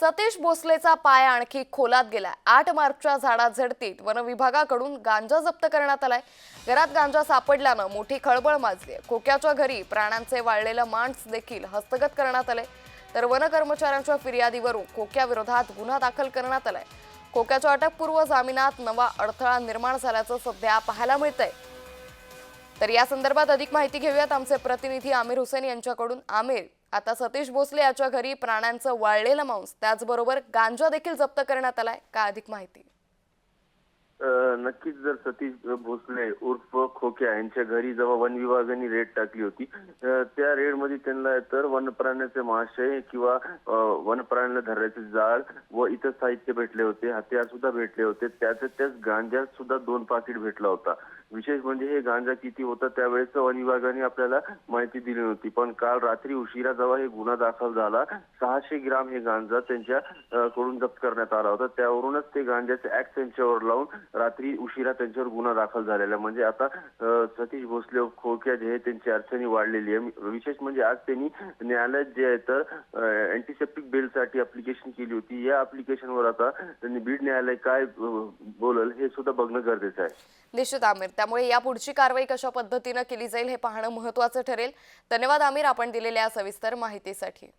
सतीश भोसलेचा पाय आणखी खोलात गेलाय. आठ मार्चच्या झाडात झडतीत वन विभागाकडून गांजा जप्त करण्यात आलाय. घरात गांजा सापडल्यानं मोठी खळबळ माजली आहे. खोक्याच्या घरी प्राण्यांचे वाळलेलं मांस देखील हस्तगत करण्यात आले तर वन कर्मचाऱ्यांच्या फिर्यादीवरून खोक्याविरोधात गुन्हा दाखल करण्यात आलाय. खोक्याच्या अटकपूर्व जामिनात नवा अडथळा निर्माण झाल्याचं सध्या पाहायला मिळतंय. तर या संदर्भात अधिक माहिती घेऊयात. आमचे प्रतिनिधी आमिर हुसेन यांच्याकडून. आमिर आता सतीश भोसले याच्या घरी प्राण्यांचं वाळलेलं मांस त्याचबरोबर गांजा देखील जप्त करण्यात आलाय. का अधिक माहिती? नक्कीच जर सतीश भोसले उर्फ खोक्या यांच्या घरी जेव्हा वन विभागाने रेड टाकली होती त्या रेडमध्ये त्यांना तर वनप्राण्याचे महाशय किंवा वनप्राण्याला वन प्राण्याला धरायचे जाळ व इतर साहित्य भेटले होते हत्यार सुद्धा भेटले होते. त्याच त्याच गांजा सुद्धा दोन पाकिट भेटला होता. विशेष म्हणजे हे गांजा किती होता त्यावेळेस वन विभागाने आपल्याला माहिती दिली नव्हती. पण काल रात्री उशिरा जेव्हा हे गुन्हा दाखल झाला सहाशे ग्राम हे गांजा त्यांच्या कडून जप्त करण्यात आला होता. त्यावरूनच ते गांजाचे ऍक्ट त्यांच्यावर लावून रात्री उशिरा त्यांच्यावर गुन्हा दाखल झालेला म्हणजे आता सतीश भोसले खोक्या जे हे त्यांची अडचणी वाढलेली आहे. विशेष म्हणजे आज त्यांनी न्यायालयात जे आहे तर अँटीसेप्टिक बेलसाठी अप्लिकेशन केली होती. या अप्लिकेशनवर आता त्यांनी बीड न्यायालय काय बोलल हे सुद्धा बघणं गरजेचं आहे. निश्चित आमिर त्यामुळे या पुढची कारवाई कशा पद्धतीनं केली जाईल हे पाहणं महत्वाचं ठरेल. धन्यवाद आमिर आपण दिलेल्या सविस्तर माहितीसाठी.